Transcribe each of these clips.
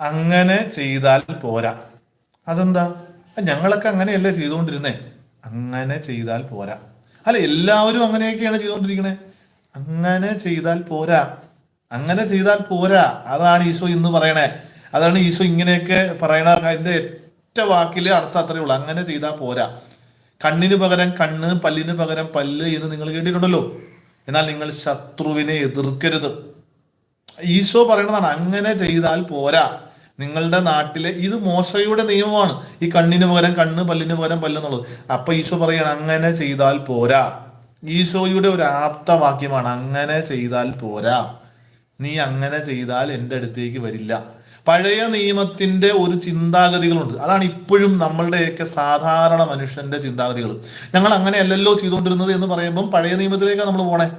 അങ്ങനെ ചെയ്താൽ പോരാ. അതെന്താ? ഞങ്ങളൊക്കെ അങ്ങനെയല്ലേ ചെയ്തുകൊണ്ടിരുന്നേ? അങ്ങനെ ചെയ്താൽ പോരാ. അല്ല എല്ലാവരും അങ്ങനെയൊക്കെയാണ് ചെയ്തുകൊണ്ടിരിക്കണേ. അങ്ങനെ ചെയ്താൽ പോരാ. അങ്ങനെ ചെയ്താൽ പോരാ. അതാണ് ഈശോ ഇന്ന് പറയണേ. അതാണ് ഈശോ ഇങ്ങനെയൊക്കെ പറയണ അതിന്റെ ഒറ്റ വാക്കിൽ അർത്ഥം അത്രയേ ഉള്ളൂ. അങ്ങനെ ചെയ്താൽ പോരാ. കണ്ണിന് പകരം കണ്ണ് പല്ലിന് പകരം പല്ല് എന്ന് നിങ്ങൾ കേട്ടിട്ടുണ്ടല്ലോ. എന്നാൽ നിങ്ങൾ ശത്രുവിനെ എതിർക്കരുത്. ഈശോ പറയണതാണ് അങ്ങനെ ചെയ്താൽ പോരാ. നിങ്ങളുടെ നാട്ടിലെ ഇത് മോശയുടെ നിയമമാണ്. ഈ കണ്ണിന് പകരം കണ്ണ് പല്ലിന് പകരം പല്ലെന്നുള്ളത് അപ്പൊ ഈശോ പറയാണ് അങ്ങനെ ചെയ്താൽ പോരാ. ഈശോയുടെ ഒരു ആപ്തവാക്യമാണ് അങ്ങനെ ചെയ്താൽ പോരാ. നീ അങ്ങനെ ചെയ്താൽ എന്റെ അടുത്തേക്ക് വരില്ല. പഴയ നിയമത്തിന്റെ ഒരു ചിന്താഗതികളുണ്ട്. അതാണ് ഇപ്പോഴും നമ്മളുടെയൊക്കെ സാധാരണ മനുഷ്യന്റെ ചിന്താഗതികൾ. ഞങ്ങൾ അങ്ങനെ അല്ലല്ലോ ചെയ്തുകൊണ്ടിരുന്നത് എന്ന് പറയുമ്പം പഴയ നിയമത്തിലേക്കാണ് നമ്മൾ പോണേ.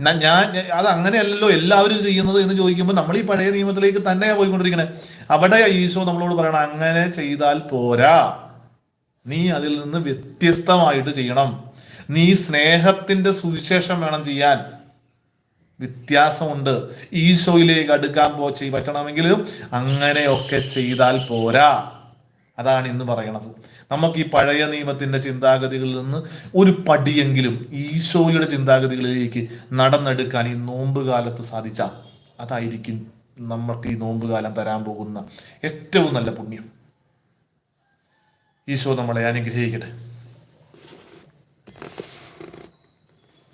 ഞാൻ അത് അങ്ങനെയല്ലല്ലോ എല്ലാവരും ചെയ്യുന്നത് എന്ന് ചോദിക്കുമ്പോൾ നമ്മൾ ഈ പഴയ നിയമത്തിലേക്ക് തന്നെയാണ് പോയിക്കൊണ്ടിരിക്കണേ. അവിടെ ഈശോ നമ്മളോട് പറയണം അങ്ങനെ ചെയ്താൽ പോരാ. നീ അതിൽ നിന്ന് വ്യത്യസ്തമായിട്ട് ചെയ്യണം. നീ സ്നേഹത്തിന്റെ സുവിശേഷം വേണം ചെയ്യാൻ. വ്യത്യാസമുണ്ട്. ഈശോയിലേക്ക് അടുക്കാൻ പോ ചെയ് പറ്റണമെങ്കിൽ അങ്ങനെയൊക്കെ ചെയ്താൽ പോരാ. അതാണ് ഇന്ന് പറയണത്. നമുക്ക് ഈ പഴയ നിയമത്തിന്റെ ചിന്താഗതികളിൽ നിന്ന് ഒരു പടിയെങ്കിലും ഈശോയുടെ ചിന്താഗതികളിലേക്ക് നടന്നെടുക്കാൻ ഈ നോമ്പ് കാലത്ത് സാധിച്ച അതായിരിക്കും നമുക്ക് ഈ നോമ്പ് കാലം തരാൻ പോകുന്ന ഏറ്റവും നല്ല പുണ്യം. ഈശോ നമ്മളെ അനുഗ്രഹിക്കട്ടെ.